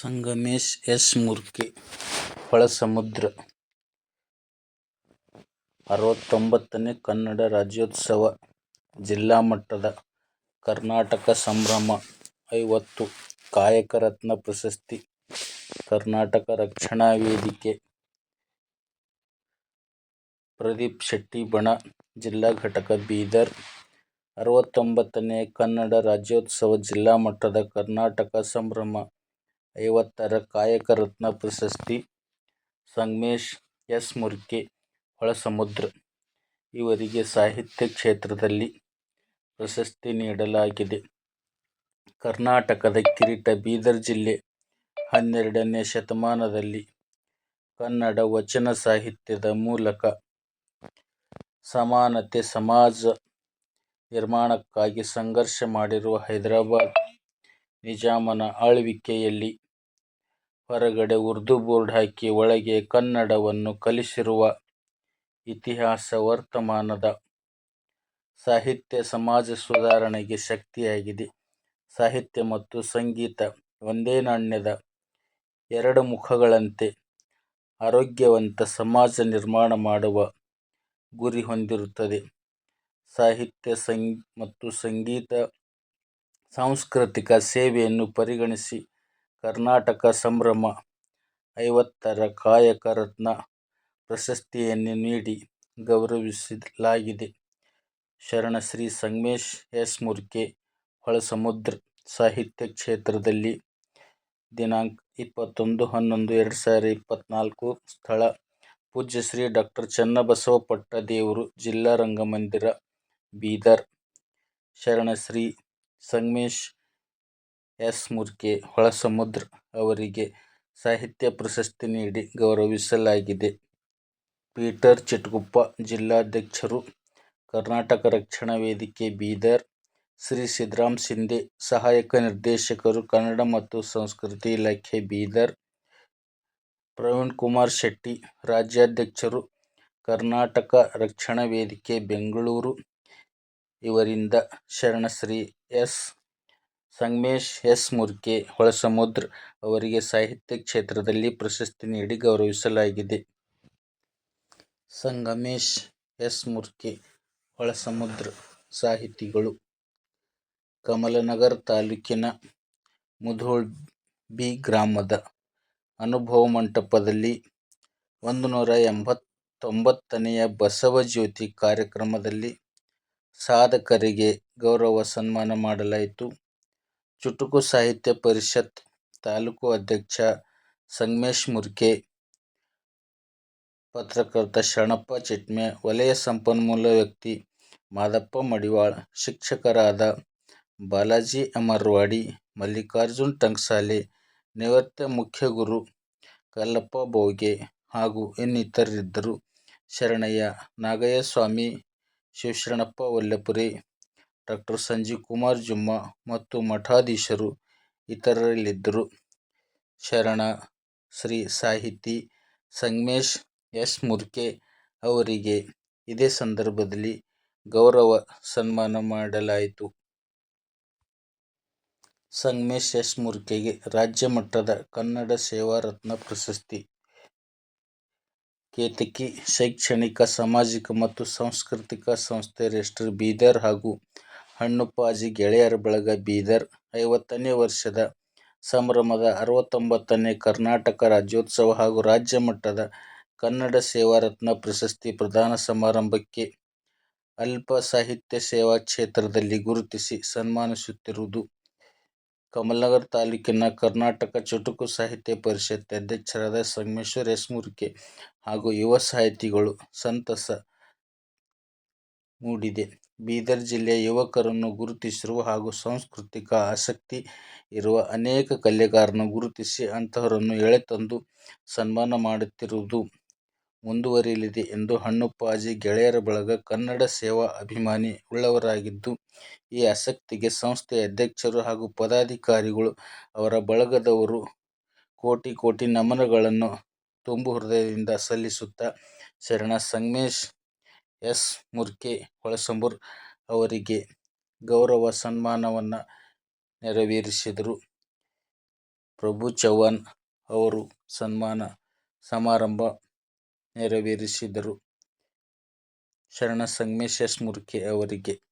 Sangamesh S Murke Holasamudra. ಅರವತ್ತೊಂಬತ್ತನೇ ಕನ್ನಡ ರಾಜ್ಯೋತ್ಸವ, ಜಿಲ್ಲಾ ಮಟ್ಟದ ಕರ್ನಾಟಕ ಸಂಭ್ರಮ, ಐವತ್ತು. ಕಾಯಕ ರತ್ನ ಪ್ರಶಸ್ತಿ, ಕರ್ನಾಟಕ ರಕ್ಷಣಾ ವೇದಿಕೆ. ಪ್ರದೀಪ್ ಶೆಟ್ಟಿ ಬಣ ಜಿಲ್ಲಾ ಘಟಕ ಬೀದರ್. ಅರವತ್ತೊಂಬತ್ತನೇ ಕನ್ನಡ ರಾಜ್ಯೋತ್ಸವ, ಜಿಲ್ಲಾ ಮಟ್ಟದ ಕರ್ನಾಟಕ ಸಂಭ್ರಮ ಐವತ್ತರ ಕಾಯಕ ರತ್ನ ಪ್ರಶಸ್ತಿ ಸಂಗಮೇಶ್ ಎಸ್ ಮುರ್ಕೆ, ಹೊಳಸಮುದ್ರ ಇವರಿಗೆ ಸಾಹಿತ್ಯ ಕ್ಷೇತ್ರದಲ್ಲಿ ಪ್ರಶಸ್ತಿ ನೀಡಲಾಗಿದೆ. ಕರ್ನಾಟಕದ ಕಿರೀಟ ಬೀದರ್ ಜಿಲ್ಲೆ ಹನ್ನೆರಡನೇ ಶತಮಾನದಲ್ಲಿ ಕನ್ನಡ ವಚನ ಸಾಹಿತ್ಯದ ಮೂಲಕ ಸಮಾನತೆ, ಸಮಾಜ ನಿರ್ಮಾಣಕ್ಕಾಗಿ ಸಂಘರ್ಷ ಮಾಡಿರುವ ಹೈದರಾಬಾದ್ ನಿಜಾಮನ ಆಳ್ವಿಕೆಯಲ್ಲಿ ಹೊರಗಡೆ ಉರ್ದು ಬೋರ್ಡ್ ಹಾಕಿ ಒಳಗೆ ಕನ್ನಡವನ್ನು ಕಲಿಸಿರುವ ಇತಿಹಾಸ ವರ್ತಮಾನದ ಸಾಹಿತ್ಯ ಸಮಾಜ ಸುಧಾರಣೆಗೆ ಶಕ್ತಿಯಾಗಿದೆ. ಸಾಹಿತ್ಯ ಮತ್ತು ಸಂಗೀತ ಒಂದೇ ನಾಣ್ಯದ ಎರಡು ಮುಖಗಳಂತೆ ಆರೋಗ್ಯವಂತ ಸಮಾಜ ನಿರ್ಮಾಣ ಮಾಡುವ ಗುರಿ ಹೊಂದಿರುತ್ತದೆ. ಸಾಹಿತ್ಯ ಮತ್ತು ಸಂಗೀತ ಸಾಂಸ್ಕೃತಿಕ ಸೇವೆಯನ್ನು ಪರಿಗಣಿಸಿ ಕರ್ನಾಟಕ ಸಂಭ್ರಮ ಐವತ್ತರ ಕಾಯಕ ರತ್ನ ಪ್ರಶಸ್ತಿಯನ್ನು ನೀಡಿ ಗೌರವಿಸಲಾಗಿದೆ. ಶರಣಶ್ರೀ ಸಂಗಮೇಶ್ ಎಸ್ ಮುರ್ಕೆ, ಹೊಳಸಮುದ್ರ ಸಾಹಿತ್ಯ ಕ್ಷೇತ್ರದಲ್ಲಿ ದಿನಾಂಕ ಇಪ್ಪತ್ತೊಂದು ಹನ್ನೊಂದು ಎರಡು ಸಾವಿರದ ಇಪ್ಪತ್ನಾಲ್ಕು ಸ್ಥಳ ಪೂಜ್ಯ ಶ್ರೀ ಡಾಕ್ಟರ್ ಚನ್ನಬಸವ ಪಟ್ಟದೇವರು ಜಿಲ್ಲಾ ರಂಗಮಂದಿರ ಬೀದರ್ ಶರಣಶ್ರೀ ಸಂಗಮೇಶ್ ಎಸ್ ಮುರ್ಕೆ ಹೊಳಸಮುದ್ರ ಅವರಿಗೆ ಸಾಹಿತ್ಯ ಪ್ರಶಸ್ತಿ ನೀಡಿ ಗೌರವಿಸಲಾಗಿದೆ. ಪೀಟರ್ ಚಿಟ್ಗುಪ್ಪ ಜಿಲ್ಲಾಧ್ಯಕ್ಷರು, ಕರ್ನಾಟಕ ರಕ್ಷಣಾ ವೇದಿಕೆ ಬೀದರ್, ಶ್ರೀ ಸಿದ್ದರಾಮ್ ಸಿಂಧೆ ಸಹಾಯಕ ನಿರ್ದೇಶಕರು, ಕನ್ನಡ ಮತ್ತು ಸಂಸ್ಕೃತಿ ಇಲಾಖೆ ಬೀದರ್, ಪ್ರವೀಣ್ ಕುಮಾರ್ ಶೆಟ್ಟಿ ರಾಜ್ಯಾಧ್ಯಕ್ಷರು, ಕರ್ನಾಟಕ ರಕ್ಷಣಾ ವೇದಿಕೆ ಬೆಂಗಳೂರು, ಇವರಿಂದ ಶರಣಶ್ರೀ ಸಂಗಮೇಶ್ ಎಸ್. ಮುರ್ಕೆ ಹೊಳಸಮುದ್ರ ಅವರಿಗೆ ಸಾಹಿತ್ಯ ಕ್ಷೇತ್ರದಲ್ಲಿ ಪ್ರಶಸ್ತಿ ನೀಡಿ ಗೌರವಿಸಲಾಗಿದೆ. ಸಂಗಮೇಶ್ ಎಸ್. ಮುರ್ಕೆ ಹೊಳಸಮುದ್ರ ಸಾಹಿತಿಗಳು. ಕಮಲನಗರ ತಾಲೂಕಿನ ಮುಧೋಳ್ ಬಿ ಗ್ರಾಮದ ಅನುಭವ ಮಂಟಪದಲ್ಲಿ ಒಂದು ನೂರ ಎಂಬತ್ತೊಂಬತ್ತನೆಯ ಬಸವ ಜ್ಯೋತಿ ಕಾರ್ಯಕ್ರಮದಲ್ಲಿ ಸಾಧಕರಿಗೆ ಗೌರವ ಸನ್ಮಾನ ಮಾಡಲಾಯಿತು. ಚುಟುಕು ಸಾಹಿತ್ಯ ಪರಿಷತ್ ತಾಲೂಕು ಅಧ್ಯಕ್ಷ ಸಂಗಮೇಶ್ ಮುರ್ಕೆ, ಪತ್ರಕರ್ತ ಶರಣಪ್ಪ ಚಿಟ್ಮೆ, ವಲಯ ಸಂಪನ್ಮೂಲ ವ್ಯಕ್ತಿ ಮಾದಪ್ಪ ಮಡಿವಾಳ, ಶಿಕ್ಷಕರಾದ ಬಾಲಾಜಿ ಅಮರ್ವಾಡಿ, ಮಲ್ಲಿಕಾರ್ಜುನ ಟಂಕ್ಸಾಲೆ ನಿವೃತ್ತ ಮುಖ್ಯಗುರು ಕಲ್ಲಪ್ಪ ಬೋಗೆ ಹಾಗೂ ಇನ್ನಿತರರಿದ್ದರು. ಶರಣಯ್ಯ ನಾಗಯ್ಯಸ್ವಾಮಿ, ಶಿವಶರಣಪ್ಪ ವಲ್ಲಪುರಿ ಡಾಕ್ಟರ್ ಸಂಜೀವ್ ಕುಮಾರ್ ಜುಮ್ಮ ಮತ್ತು ಮಠಾಧೀಶರು ಇತರರಿದ್ದರು. ಶರಣ ಶ್ರೀ ಸಾಹಿತಿ ಸಂಗಮೇಶ್ ಎಸ್ ಮುರ್ಕೆ ಅವರಿಗೆ ಇದೇ ಸಂದರ್ಭದಲ್ಲಿ ಗೌರವ ಸನ್ಮಾನ ಮಾಡಲಾಯಿತು. ಸಂಗಮೇಶ್ ಎಸ್ ಮುರ್ಕೆಗೆ ರಾಜ್ಯ ಮಟ್ಟದ ಕನ್ನಡ ಸೇವಾ ರತ್ನ ಪ್ರಶಸ್ತಿ, ಕೇತಕಿ ಶೈಕ್ಷಣಿಕ, ಸಾಮಾಜಿಕ ಮತ್ತು ಸಾಂಸ್ಕೃತಿಕ ಸಂಸ್ಥೆ ರೆಜಿಸ್ಟ್ರಾರ್ ಬೀದರ್ ಹಾಗೂ ಹಣ್ಣುಪಾಜಿ ಗೆಳೆಯರ ಬಳಗ ಬೀದರ್ ಐವತ್ತನೇ ವರ್ಷದ ಸಂಭ್ರಮದ ಅರವತ್ತೊಂಬತ್ತನೇ ಕರ್ನಾಟಕ ರಾಜ್ಯೋತ್ಸವ ಹಾಗೂ ರಾಜ್ಯ ಮಟ್ಟದ ಕನ್ನಡ ಸೇವಾ ರತ್ನ ಪ್ರಶಸ್ತಿ ಪ್ರದಾನ ಸಮಾರಂಭಕ್ಕೆ ಅಲ್ಪ ಸಾಹಿತ್ಯ ಸೇವಾ ಕ್ಷೇತ್ರದಲ್ಲಿ ಗುರುತಿಸಿ ಸನ್ಮಾನಿಸುತ್ತಿರುವುದು ಕಮಲನಗರ ತಾಲೂಕಿನ ಕರ್ನಾಟಕ ಚುಟುಕು ಸಾಹಿತ್ಯ ಪರಿಷತ್ ಅಧ್ಯಕ್ಷರಾದ ಸಂಗಮೇಶ್ವರ್ ಎಸ್ ಮುರ್ಕೆ ಹಾಗೂ ಯುವ ಸಾಹಿತಿಗಳು ಸಂತಸ ಮೂಡಿದೆ. ಬೀದರ್ ಜಿಲ್ಲೆಯ ಯುವಕರನ್ನು ಗುರುತಿಸಿರುವ ಹಾಗೂ ಸಾಂಸ್ಕೃತಿಕ ಆಸಕ್ತಿ ಇರುವ ಅನೇಕ ಕಲೆಗಾರರನ್ನು ಗುರುತಿಸಿ ಅಂತಹವರನ್ನು ಎಳೆತಂದು ಸನ್ಮಾನ ಮಾಡುತ್ತಿರುವುದು ಮುಂದುವರಿಯಲಿದೆ ಎಂದು ಹಣ್ಣುಪ್ಪಾಜಿ ಗೆಳೆಯರ ಬಳಗ ಕನ್ನಡ ಸೇವಾ ಅಭಿಮಾನಿ ಉಳ್ಳವರಾಗಿದ್ದು, ಈ ಆಸಕ್ತಿಗೆ ಸಂಸ್ಥೆಯ ಅಧ್ಯಕ್ಷರು ಹಾಗೂ ಪದಾಧಿಕಾರಿಗಳು, ಅವರ ಬಳಗದವರು ಕೋಟಿ ಕೋಟಿ ನಮನಗಳನ್ನು ತುಂಬು ಹೃದಯದಿಂದ ಸಲ್ಲಿಸುತ್ತಾ ಶರಣ ಸಂಗಮೇಶ್ ಎಸ್ ಮುರ್ಕೆ ಹೊಳಸಂಬುರ್ ಅವರಿಗೆ ಗೌರವ ಸನ್ಮಾನವನ್ನು ನೆರವೇರಿಸಿದರು. ಪ್ರಭು ಚವ್ಹಾಣ್ ಅವರು ಸನ್ಮಾನ ಸಮಾರಂಭ ನೆರವೇರಿಸಿದರು. ಶರಣ ಸಂಗಮೇಶ ಮುರ್ಕೆ ಅವರಿಗೆ